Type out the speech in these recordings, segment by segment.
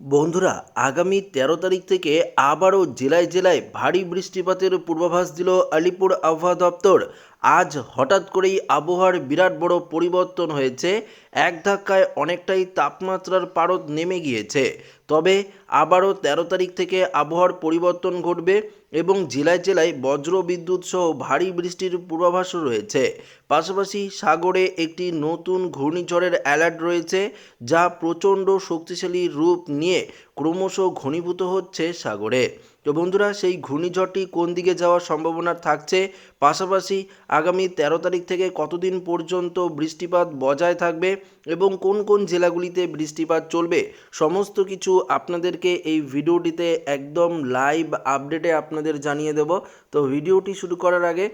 বন্ধুরা, আগামী তেরো তারিখ থেকে আবারও জেলায় জেলায় ভারী বৃষ্টিপাতের পূর্বাভাস দিল আলিপুর আবহাওয়া দপ্তর। আজ হঠাৎ করেই আবহাওয়ার বিরাট বড় পরিবর্তন হয়েছে। এক ধাক্কায় অনেকটাই তাপমাত্রার পারদ নেমে গিয়েছে। তবে আবারও তেরো তারিখ থেকে আবহাওয়ার পরিবর্তন ঘটবে এবং জেলায় জেলায় বজ্র বিদ্যুৎ সহ ভারী বৃষ্টির পূর্বাভাসও রয়েছে। পাশাপাশি সাগরে একটি নতুন ঘূর্ণিঝড়ের অ্যালার্ট রয়েছে, যা প্রচণ্ড শক্তিশালী রূপ নিয়ে ক্রমশ ঘনীভূত হচ্ছে সাগরে। তো বন্ধুরা, সেই ঘূর্ণিঝড়টি কোন দিকে যাওয়ার সম্ভাবনা থাকছে? পাশাপাশি আগামী তেরো তারিখ থেকে কতদিন পর্যন্ত বৃষ্টিপাত বজায় থাকবে এবং কোন কোন জেলাগুলিতে বৃষ্টিপাত চলবে? সমস্ত কিছু আপনাদেরকে এই ভিডিওটিতে একদম লাইভ আপডেটে আপনাদের জানিয়ে দেব। তো ভিডিওটি শুরু করার আগে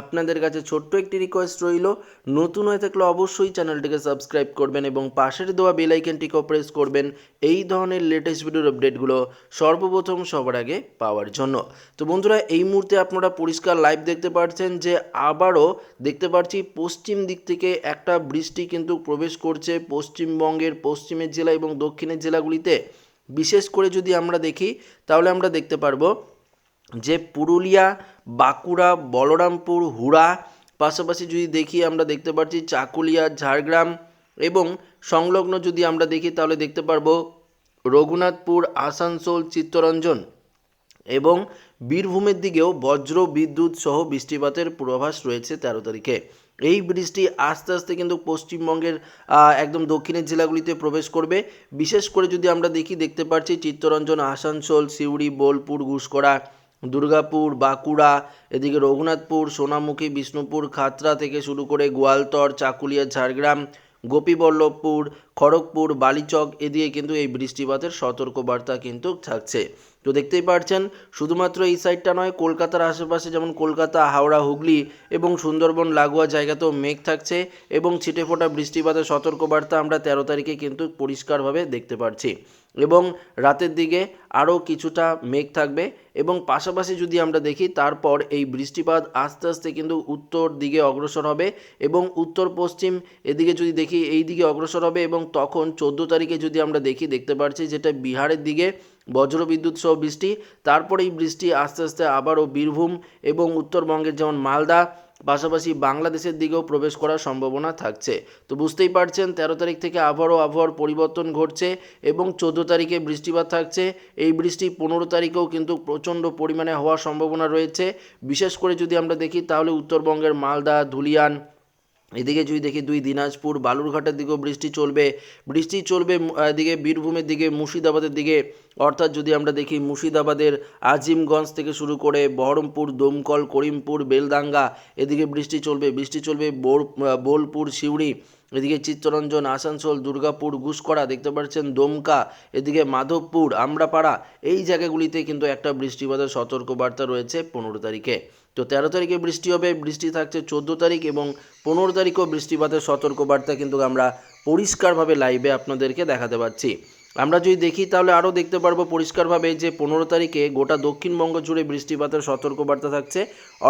আপনাদের কাছে ছোট্ট একটি রিকোয়েস্ট রইল। নতুন হয়ে থাকলে অবশ্যই চ্যানেলটিকে সাবস্ক্রাইব করবেন এবং পাশের দেওয়া বেল আইকনটিকেও প্রেস করবেন। এই ধরনের লেটেস্ট ভিডিওর আপডেটগুলো সর্বপ্রথম সবার আগে পাওয়ার জন্য। তো বন্ধুরা, এই মুহূর্তে আপনারা পরিষ্কার লাইভ দেখতে পাচ্ছেন যে আবারও দেখতে পাচ্ছি পশ্চিম দিক থেকে একটা বৃষ্টি কিন্তু প্রবেশ করছে পশ্চিমবঙ্গের পশ্চিমের জেলা এবং দক্ষিণের জেলাগুলিতে। বিশেষ করে যদি আমরা দেখি, তাহলে আমরা দেখতে পারব যে পুরুলিয়া, বাঁকুড়া, বলরামপুর, হুড়া, পাশাপাশি যদি দেখি আমরা দেখতে পাচ্ছি চাকুলিয়া, ঝাড়গ্রাম এবং সংলগ্ন যদি আমরা দেখি তাহলে দেখতে পারব রঘুনাথপুর, আসানসোল, চিত্তরঞ্জন এবং বীরভূমের দিকেও বজ্র বিদ্যুৎ সহ বৃষ্টিপাতের পূর্বাভাস রয়েছে তেরো তারিখে। এই বৃষ্টি আস্তে আস্তে কিন্তু পশ্চিমবঙ্গের একদম দক্ষিণের জেলাগুলিতে প্রবেশ করবে। বিশেষ করে যদি আমরা দেখি, দেখতে পাচ্ছি চিত্তরঞ্জন, আসানসোল, সিউড়ি, বোলপুর ঘুষকরা দুর্গাপুর, বাঁকুড়া, এদিকে রঘুনাথপুর, সোনামুখী, বিষ্ণুপুর, খাতড়া থেকে শুরু করে গোয়ালতর, চাকুলিয়া, ঝাড়গ্রাম, গোপীবল্লভপুর, খড়গপুর, বালিচক, এদিকে কিন্তু এই বৃষ্টিপাতের সতর্কবার্তা কিন্তু থাকছে। তো দেখতেই পাচ্ছেন শুধুমাত্র এই সাইডটা নয়, কলকাতার আশেপাশে যেমন কলকাতা, হাওড়া, হুগলি এবং সুন্দরবন লাগোয়া জায়গাতেও মেঘ থাকছে এবং ছিটেফোঁটা বৃষ্টিপাতের সতর্কবার্তা আমরা তেরো তারিখে কিন্তু পরিষ্কারভাবে দেখতে পাচ্ছি এবং রাতের দিকে আরও কিছুটা মেঘ থাকবে এবং পাশাপাশি যদি আমরা দেখি, তারপর এই বৃষ্টিপাত আস্তে আস্তে কিন্তু উত্তর দিকে অগ্রসর হবে এবং উত্তর পশ্চিম এদিকে যদি দেখি, এই দিকে অগ্রসর হবে এবং তখন চোদ্দ তারিখে যদি আমরা দেখি, দেখতে পাচ্ছি যেটা বিহারের দিকে বজ্রবিদ্যুৎ সহ বৃষ্টি, তারপর এই বৃষ্টি আস্তে আস্তে আবারও বীরভূম এবং উত্তরবঙ্গের যেমন মালদা পাশাপাশি বাংলাদেশের দিকেও প্রবেশ করার সম্ভাবনা থাকছে। তো বুঝতেই পারছেন, তেরো তারিখ থেকে আবারও আবহাওয়ার পরিবর্তন ঘটছে এবং চোদ্দ তারিখে বৃষ্টিপাত থাকছে। এই বৃষ্টি পনেরো তারিখেও কিন্তু প্রচণ্ড পরিমাণে হওয়ার সম্ভাবনা রয়েছে। বিশেষ করে যদি আমরা দেখি, তাহলে উত্তরবঙ্গের মালদা, ধুলিয়ান এদিকে যদি দেখি দুই দিনাজপুর, বালুরঘাটের দিকেও বৃষ্টি চলবে। বৃষ্টি চলবে এদিকে বীরভূমের দিকে, মুর্শিদাবাদের দিকে। অর্থাৎ যদি আমরা দেখি মুর্শিদাবাদের আজিমগঞ্জ থেকে শুরু করে বহরমপুর, দমকল, করিমপুর বেলদাঙ্গা এদিকে বৃষ্টি চলবে। বৃষ্টি চলবে বোলপুর, সিউড়ি, এদিকে চিত্তরঞ্জন, আসানসোল, দুর্গাপুর গুসকরা দেখতে পাচ্ছেন দমকা, এদিকে মাধবপুর, আমরাপাড়া। এই জায়গাগুলিতে কিন্তু একটা বৃষ্টিপাতের সতর্কবার্তা রয়েছে পনেরো তারিখে। তো তেরো তারিখে বৃষ্টি হবে, বৃষ্টি থাকছে চোদ্দ তারিখ এবং পনেরো তারিখও বৃষ্টিপাতের সতর্কবার্তা কিন্তু আমরা পরিষ্কারভাবে লাইভে আপনাদেরকে দেখাতে পাচ্ছি। আমরা যদি দেখি তাহলে আরও দেখতে পারব পরিষ্কারভাবে যে পনেরো তারিখে গোটা দক্ষিণবঙ্গ জুড়ে বৃষ্টিপাতের সতর্কবার্তা থাকছে।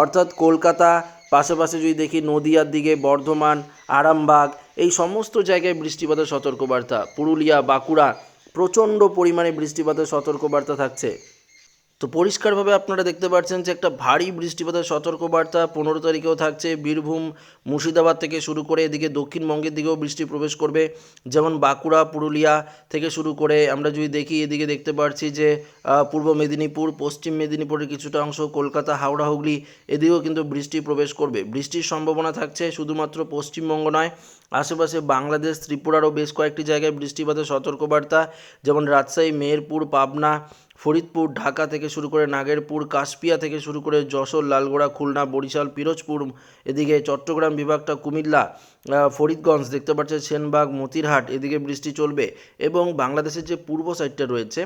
অর্থাৎ কলকাতা, পাশাপাশি যদি দেখি নদিয়ার দিকে বর্ধমান, আরামবাগ, এই সমস্ত জায়গায় বৃষ্টিপাতের সতর্কবার্তা। পুরুলিয়া, বাঁকুড়া, প্রচণ্ড পরিমাণে বৃষ্টিপাতের সতর্কবার্তা থাকছে। তো পরিষ্কারভাবে আপনারা দেখতে পাচ্ছেন যে একটা ভারী বৃষ্টিপাতের সতর্কবার্তা পনেরো তারিখেও থাকছে। বীরভূম, মুর্শিদাবাদ থেকে শুরু করে এদিকে দক্ষিণবঙ্গের দিকেও বৃষ্টি প্রবেশ করবে। যেমন বাঁকুড়া, পুরুলিয়া থেকে শুরু করে আমরা যদি দেখি, এদিকে দেখতে পাচ্ছি যে পূর্ব মেদিনীপুর, পশ্চিম মেদিনীপুরের কিছুটা অংশ, কলকাতা, হাওড়া, হুগলি, এদিকেও কিন্তু বৃষ্টি প্রবেশ করবে। বৃষ্টির সম্ভাবনা থাকছে শুধুমাত্র পশ্চিমবঙ্গ নয়, আশেপাশে বাংলাদেশ, ত্রিপুরারও বেশ কয়েকটি জায়গায় বৃষ্টিপাতের সতর্কবার্তা। যেমন রাজশাহী, মেহেরপুর, পাবনা ফরিদপুর, ঢাকা থেকে শুরু করে নাগেরপুর, কাশপিয়া থেকে শুরু করে যশোর, লালগোড়া, খুলনা, বরিশাল, পিরোজপুর, এদিকে চট্টগ্রাম বিভাগটা কুমিল্লা। ফরিদগঞ্জ দেখতে পাচ্ছেন সেনবাগ, মতিরহাট, এদিকে বৃষ্টি চলবে এবং বাংলাদেশের যে পূর্ব সাইডটা রয়েছে,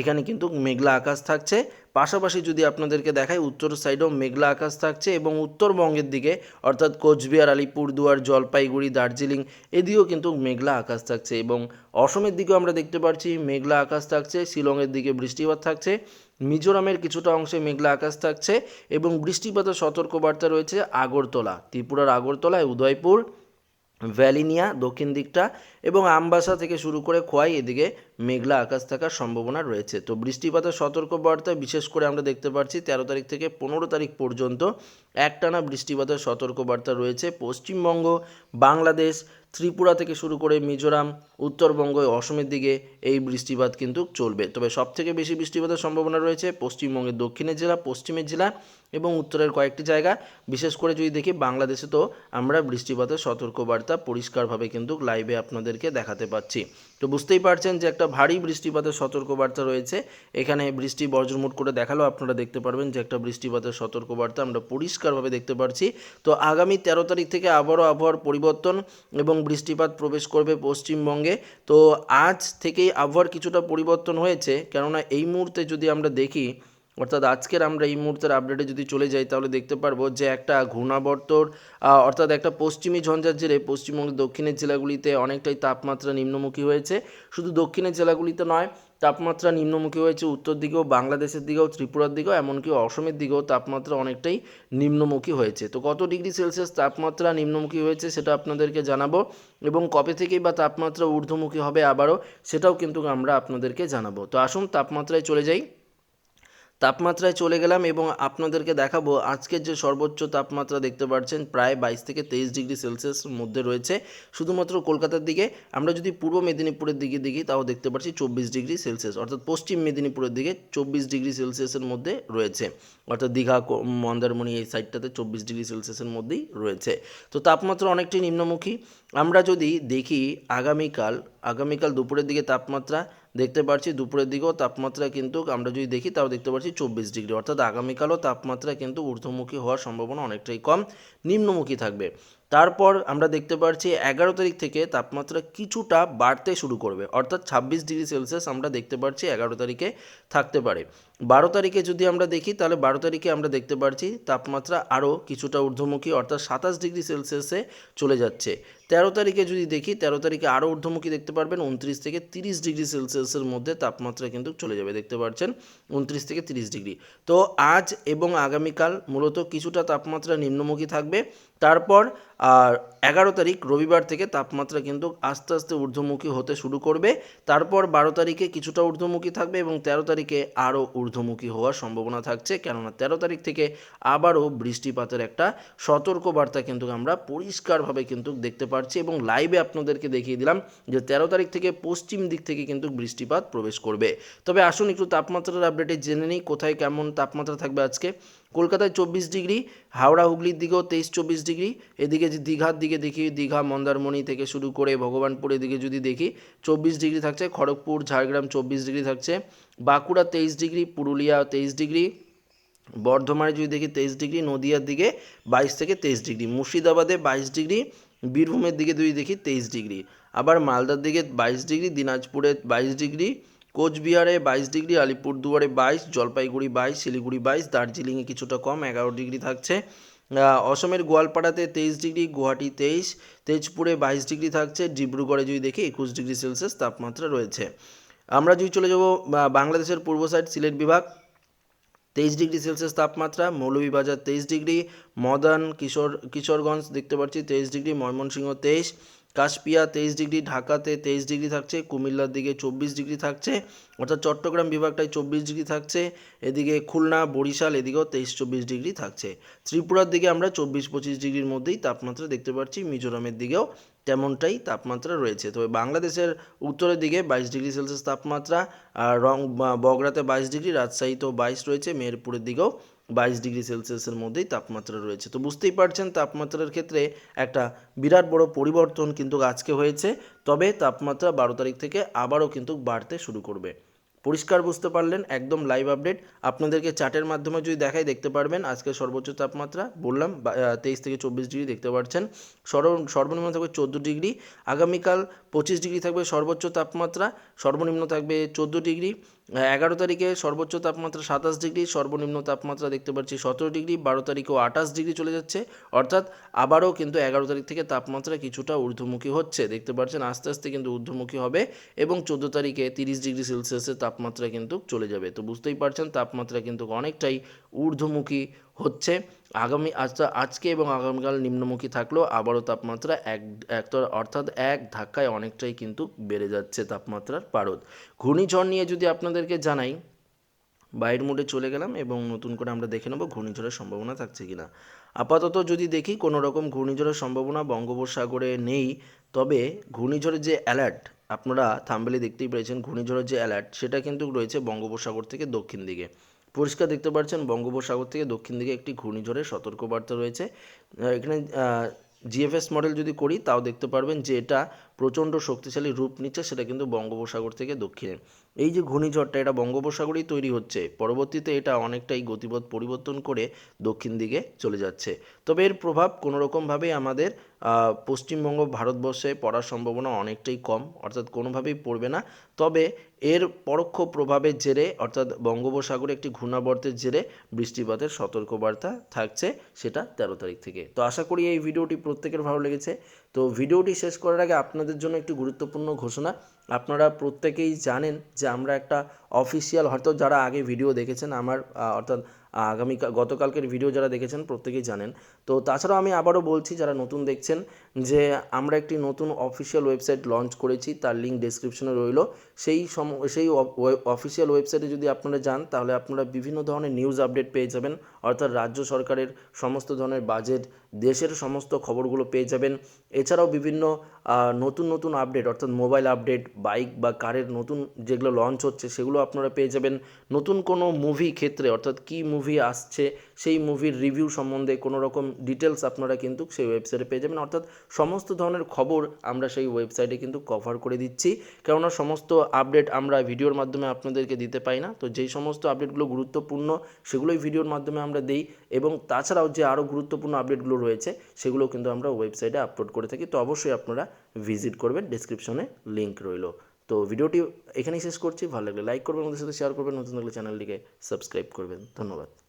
এখানে কিন্তু মেঘলা আকাশ থাকছে। পাশাপাশি যদি আপনাদেরকে দেখাই, উত্তর সাইডেও মেঘলা আকাশ থাকছে এবং উত্তরবঙ্গের দিকে, অর্থাৎ কোচবিহার, আলিপুরদুয়ার, জলপাইগুড়ি, দার্জিলিং, এদিকেও কিন্তু মেঘলা আকাশ থাকছে এবং অসমের দিকেও আমরা দেখতে পাচ্ছি মেঘলা আকাশ থাকছে, শিলংয়ের দিকে বৃষ্টিপাত থাকছে, মিজোরামের কিছুটা অংশে মেঘলা আকাশ থাকছে এবং বৃষ্টিপাতের সতর্কবার্তা রয়েছে আগরতলা, ত্রিপুরার আগরতলায় উদয়পুর ভ্যালিনিয়া দক্ষিণ দিকটা এবং আমবাসা থেকে শুরু করে খোয়াই এদিকে মেঘলা আকাশ থাকার সম্ভাবনা রয়েছে। তো বৃষ্টিপাতের সতর্কবার্তা বিশেষ করে আমরা দেখতে পাচ্ছি তেরো তারিখ থেকে পনেরো তারিখ পর্যন্ত একটানা বৃষ্টিপাতের সতর্কবার্তা রয়েছে। পশ্চিমবঙ্গ, বাংলাদেশ, ত্রিপুরা থেকে শুরু করে মিজোরাম, উত্তরবঙ্গ, অসমের দিকে এই বৃষ্টিপাত কিন্তু চলবে। তবে সবথেকে বেশি বৃষ্টিপাতের সম্ভাবনা রয়েছে পশ্চিমবঙ্গের দক্ষিণের জেলা, পশ্চিমের জেলা এবং উত্তরের কয়েকটি জায়গা। বিশেষ করে যদি দেখি বাংলাদেশে তো আমরা বৃষ্টিপাতের সতর্কবার্তা পরিষ্কারভাবে কিন্তু লাইভে আপনাদেরকে দেখাতে পাচ্ছি। তো বুঝতেই পারছেন যে একটা ভারী বৃষ্টিপাতের সতর্কবার্তা রয়েছে। এখানে বৃষ্টি বজ্রমুট করে দেখাল, আপনারা দেখতে পারবেন যে একটা বৃষ্টিপাতের সতর্কবার্তা আমরা পরিষ্কারভাবে দেখতে পারছি। তো আগামী তেরো তারিখ থেকে আবারও আবহাওয়ার পরিবর্তন এবং বৃষ্টিপাত প্রবেশ করবে পশ্চিমবঙ্গে। তো আজ থেকেই আবহাওয়ার কিছুটা পরিবর্তন হয়েছে, কেননা এই মুহূর্তে যদি আমরা দেখি অর্থাৎ আজকের আমরা এই মুহূর্তের আপডেটে যদি চলে যাই, তাহলে দেখতে পারব যে একটা ঘূর্ণাবর্তর অর্থাৎ একটা পশ্চিমী ঝঞ্ঝার জেরে পশ্চিমবঙ্গের দক্ষিণের জেলাগুলিতে অনেকটাই তাপমাত্রা নিম্নমুখী হয়েছে। শুধু দক্ষিণের জেলাগুলিতে নয়, তাপমাত্রা নিম্নমুখী হয়েছে উত্তর দিকেও, বাংলাদেশের দিকেও, ত্রিপুরার দিকেও, এমনকি অসমের দিকেও তাপমাত্রা অনেকটাই নিম্নমুখী হয়েছে। তো কত ডিগ্রি সেলসিয়াস তাপমাত্রা নিম্নমুখী হয়েছে সেটা আপনাদেরকে জানাব এবং কবে থেকেই বা তাপমাত্রা ঊর্ধ্বমুখী হবে আবারও সেটাও কিন্তু আমরা আপনাদেরকে জানাব। তো আসুন তাপমাত্রায় চলে যাই। তাপমাত্রায় চলে গেলাম এবং আপনাদেরকে দেখাবো আজকের যে সর্বোচ্চ তাপমাত্রা দেখতে পাচ্ছেন প্রায় বাইশ থেকে তেইশ ডিগ্রি সেলসিয়াসের মধ্যে রয়েছে। শুধুমাত্র কলকাতার দিকে, আমরা যদি পূর্ব মেদিনীপুরের দিকে দেখি, তাও দেখতে পাচ্ছি চব্বিশ ডিগ্রি সেলসিয়াস। অর্থাৎ পশ্চিম মেদিনীপুরের দিকে চব্বিশ ডিগ্রি সেলসিয়াসের মধ্যে রয়েছে। অর্থাৎ দীঘা মন্দারমণি এই সাইডটাতে চব্বিশ ডিগ্রি সেলসিয়াসের মধ্যেই রয়েছে। তো তাপমাত্রা অনেকটাই নিম্নমুখী। আমরা যদি দেখি আগামীকাল আগামীকাল দুপুরের দিকে তাপমাত্রা দেখতে পাচ্ছি দুপুরের দিকেও তাপমাত্রা কিন্তু, আমরা যদি দেখি তাও দেখতে পাচ্ছি চব্বিশ ডিগ্রি। অর্থাৎ আগামীকালও তাপমাত্রা কিন্তু ঊর্ধ্বমুখী হওয়ার সম্ভাবনা অনেকটাই কম, নিম্নমুখী থাকবে। তারপর আমরা দেখতে পাচ্ছি এগারো তারিখ থেকে তাপমাত্রা কিছুটা বাড়তে শুরু করবে। অর্থাৎ ছাব্বিশ ডিগ্রি সেলসিয়াস আমরা দেখতে পাচ্ছি এগারো তারিখে থাকতে পারে। বারো তারিখে যদি আমরা দেখি, তাহলে বারো তারিখে আমরা দেখতে পাচ্ছি তাপমাত্রা আরও কিছুটা ঊর্ধ্বমুখী, অর্থাৎ সাতাশ ডিগ্রি সেলসিয়াসে চলে যাচ্ছে। তেরো তারিখে যদি দেখি, তেরো তারিখে আরও ঊর্ধ্বমুখী দেখতে পারবেন, উনত্রিশ থেকে তিরিশ ডিগ্রি সেলসিয়াসের মধ্যে তাপমাত্রা কিন্তু চলে যাবে, দেখতে পাচ্ছেন উনত্রিশ থেকে তিরিশ ডিগ্রি। তো আজ এবং আগামীকাল মূলত কিছুটা তাপমাত্রা নিম্নমুখী থাকবে। তারপর এগারো তারিখ, রবিবার থেকে তাপমাত্রা কিন্তু আস্তে আস্তে ঊর্ধ্বমুখী হতে শুরু করবে। তারপর বারো তারিখে কিছুটা ঊর্ধ্বমুখী থাকবে এবং তেরো তারিখে আরও ঊর্ধ্বমুখী হওয়ার সম্ভাবনা থাকছে। কেননা তেরো তারিখ থেকে আবারও বৃষ্টিপাতের একটা সতর্কবার্তা কিন্তু আমরা পরিষ্কারভাবে কিন্তু দেখতে পারছি এবং লাইভে আপনাদেরকে দেখিয়ে দিলাম যে তেরো তারিখ থেকে পশ্চিম দিক থেকে কিন্তু বৃষ্টিপাত প্রবেশ করবে। তবে আসুন একটু তাপমাত্রার আপডেটে জেনে নিই, কোথায় কেমন তাপমাত্রা থাকবে আজকে? কলকাতায় চব্বিশ ডিগ্রি, হাওড়া হুগলির দিকেও তেইশ চব্বিশ ডিগ্রি। এদিকে দীঘার দিকে দেখি, দীঘা, মন্দারমণি থেকে শুরু করে ভগবানপুর এদিকে যদি দেখি, চব্বিশ ডিগ্রি থাকছে। খড়গপুর, ঝাড়গ্রাম চব্বিশ ডিগ্রি থাকছে। বাঁকুড়া তেইশ ডিগ্রি, পুরুলিয়া তেইশ ডিগ্রি। বর্ধমানে যদি দেখি তেইশ ডিগ্রি, নদিয়ার দিকে বাইশ থেকে তেইশ ডিগ্রি। মুর্শিদাবাদে বাইশ ডিগ্রি, বীরভূমের দিকে যদি দেখি তেইশ ডিগ্রি। আবার মালদার দিকে বাইশ ডিগ্রি, দিনাজপুরে বাইশ ডিগ্রি কোচবিহারে বাইশ ডিগ্রি, আলিপুরদুয়ারে বাইশ, জলপাইগুড়ি বাইশ, শিলিগুড়ি বাইশ, দার্জিলিংয়ে কিছুটা কম, এগারো ডিগ্রি থাকছে। অসমের গোয়ালপাড়াতে তেইশ ডিগ্রি, গুয়াহাটি তেইশ, তেজপুরে বাইশ ডিগ্রি থাকছে, ডিব্রুগড়ে যদি দেখি একুশ ডিগ্রি সেলসিয়াস তাপমাত্রা রয়েছে। আমরা যদি চলে যাব বাংলাদেশের পূর্ব সাইড সিলেট বিভাগ, তেইশ ডিগ্রি সেলসিয়াস তাপমাত্রা, মৌলভীবাজার তেইশ ডিগ্রি, মদন, কিশোর, কিশোরগঞ্জ দেখতে পাচ্ছি তেইশ ডিগ্রি, ময়মনসিংহ তেইশ কাশপিয়া তেইশ ডিগ্রি, ঢাকাতে তেইশ ডিগ্রি থাকছে, কুমিল্লার দিকে চব্বিশ ডিগ্রি থাকছে, অর্থাৎ চট্টগ্রাম বিভাগটায় চব্বিশ ডিগ্রি থাকছে, এদিকে খুলনা, বরিশাল, এদিকেও তেইশ চব্বিশ ডিগ্রি থাকছে। ত্রিপুরার দিকে আমরা চব্বিশ পঁচিশ ডিগ্রির মধ্যেই তাপমাত্রা দেখতে পাচ্ছি, মিজোরামের দিকেও তেমনটাই তাপমাত্রা রয়েছে। তবে বাংলাদেশের উত্তরের দিকে বাইশ ডিগ্রি সেলসিয়াস তাপমাত্রা, আর রং বগড়াতে বাইশ ডিগ্রি, রাজশাহীতেও বাইশ রয়েছে, মেহেরপুরের দিকেও বাইশ ডিগ্রি সেলসিয়াসের মধ্যেই তাপমাত্রা রয়েছে। তো বুঝতেই পারছেন, তাপমাত্রার ক্ষেত্রে একটা বিরাট বড় পরিবর্তন কিন্তু আজকে হয়েছে, তবে তাপমাত্রা বারো তারিখ থেকে আবারও কিন্তু বাড়তে শুরু করবে। পরিষ্কার বুঝতে পারলেন, একদম লাইভ আপডেট আপনাদেরকে চার্টের মাধ্যমে যদি দেখাই দেখতে পারবেন। আজকে সর্বোচ্চ তাপমাত্রা, বললাম তেইশ থেকে চব্বিশ ডিগ্রি দেখতে পাচ্ছেন। সর্ব, সর্বনিম্ন থাকবে চোদ্দ ডিগ্রি। আগামীকাল পঁচিশ ডিগ্রি থাকবে সর্বোচ্চ তাপমাত্রা। সর্বনিম্ন থাকবে চোদ্দ ডিগ্রি। এগারো তারিখে সর্বোচ্চ তাপমাত্রা সাতাশ ডিগ্রি, সর্বনিম্ন তাপমাত্রা দেখতে পাচ্ছি সতেরো ডিগ্রি, বারো তারিখেও আঠাশ ডিগ্রি চলে যাচ্ছে। অর্থাৎ আবারও কিন্তু এগারো তারিখ থেকে তাপমাত্রা কিছুটা ঊর্ধ্বমুখী হচ্ছে। দেখতে পাচ্ছেন আস্তে আস্তে কিন্তু ঊর্ধ্বমুখী হবে এবং চোদ্দ তারিখে তিরিশ ডিগ্রি সেলসিয়াসের তাপমাত্রা কিন্তু চলে যাবে। তো বুঝতেই পারছেন, তাপমাত্রা কিন্তু অনেকটাই ঊর্ধ্বমুখী হচ্ছে। আগামী আজ আজকে এবং আগামীকাল নিম্নমুখী থাকলেও আবারও তাপমাত্রা এক এক অর্থাৎ এক ধাক্কায় অনেকটাই কিন্তু বেড়ে যাচ্ছে তাপমাত্রার পারদ। ঘূর্ণিঝড় নিয়ে যদি আপনাদেরকে জানাই, বাইর মোডে চলে গেলাম এবং নতুন করে আমরা দেখে নেব ঘূর্ণিঝড়ের সম্ভাবনা থাকছে কিনা। আপাতত যদি দেখি কোনো রকম ঘূর্ণিঝড়ের সম্ভাবনা বঙ্গোপসাগরে নেই, তবে ঘূর্ণিঝড়ের যে অ্যালার্ট আপনারা থাম্বেলে দেখতেই পেয়েছেন ঘূর্ণিঝড়ের যে অ্যালার্ট সেটা কিন্তু রয়েছে বঙ্গোপসাগর থেকে দক্ষিণ দিকে। পরিষ্কার দেখতে পাচ্ছেন বঙ্গোপসাগর থেকে দক্ষিণ দিকে একটি ঘূর্ণিঝড়ের সতর্কবার্তা রয়েছে। এখানে জিএফএস মডেল যদি করি, তাও দেখতে পারবেন যে এটা প্রচণ্ড শক্তিশালী রূপ নিচ্ছে, সেটা কিন্তু বঙ্গোপসাগর থেকে দক্ষিণে। এই যে ঘূর্ণিঝড়টা, এটা বঙ্গোপসাগরেই তৈরি হচ্ছে। পরবর্তীতে এটা অনেকটাই গতিপথ পরিবর্তন করে দক্ষিণ দিকে চলে যাচ্ছে। তবে এর প্রভাব কোনোরকমভাবেই আমাদের পশ্চিমবঙ্গ, ভারতবর্ষে পড়ার সম্ভাবনা অনেকটাই কম, অর্থাৎ কোনোভাবেই পড়বে না। তবে এর পরোক্ষ প্রভাবের জেরে, অর্থাৎ বঙ্গোপসাগরে একটি ঘূর্ণাবর্তের জেরে বৃষ্টিপাতের সতর্কবার্তা থাকছে সেটা তেরো তারিখ থেকে। তো আশা করি এই ভিডিওটি প্রত্যেকের ভালো লেগেছে। তো ভিডিওটি শেষ করার আগে আপনাদের জন্য একটি গুরুত্বপূর্ণ ঘোষণা। আপনারা প্রত্যেকেই জানেন যে আমরা একটা অফিসিয়াল, হয়তো যারা আগে ভিডিও দেখেছেন, আমার অর্থাৎ আগামী গতকালকের ভিডিও যারা দেখেছেন, প্রত্যেকেই জানেন। তো তাছাড়াও আমি আবারও বলছি, যারা নতুন দেখছেন, যে আমরা একটি নতুন অফিসিয়াল ওয়েবসাইট লঞ্চ করেছি, তার লিঙ্ক ডেসক্রিপশনে রইল। সেই সম সেই অফিসিয়াল ওয়েবসাইটে যদি আপনারা যান, তাহলে আপনারা বিভিন্ন ধরনের নিউজ আপডেট পেয়ে যাবেন। অর্থাৎ রাজ্য সরকারের সমস্ত ধরনের বাজেট দেশের সমস্ত খবরগুলো পেয়ে যাবেন। এছাড়াও বিভিন্ন নতুন নতুন আপডেট অর্থাৎ মোবাইল আপডেট বাইক বা কারের নতুন যেগুলো লঞ্চ হচ্ছে, সেগুলো আপনারা পেয়ে যাবেন। নতুন কোনো মুভি ক্ষেত্রে, অর্থাৎ কী মুভি আসছে, সেই মুভির রিভিউ সম্বন্ধে কোনো রকম ডিটেলস আপনারা কিন্তু সেই ওয়েবসাইটে পেয়ে যাবেন। অর্থাৎ সমস্ত ধরনের খবর আমরা সেই ওয়েবসাইটে কিন্তু কভার করে দিচ্ছি। কেননা সমস্ত আপডেট আমরা ভিডিওর মাধ্যমে আপনাদেরকে দিতে পাই না। তো যেই সমস্ত আপডেটগুলো গুরুত্বপূর্ণ, সেগুলোই ভিডিওর মাধ্যমে আমরা দিই এবং তাছাড়াও যে আরও গুরুত্বপূর্ণ আপডেটগুলো রয়েছে, সেগুলো কিন্তু আমরা ওয়েবসাইটে আপলোড করে থাকি। তো অবশ্যই আপনারা ভিজিট করবেন ডিসক্রিপশনে লিঙ্ক রইল। তো ভিডিওটি এখানেই শেষ করছি। ভালো লাগলে লাইক করবেন, আমাদের সাথে শেয়ার করবেন, নতুন লাগলে চ্যানেলটিকে সাবস্ক্রাইব করবেন। ধন্যবাদ।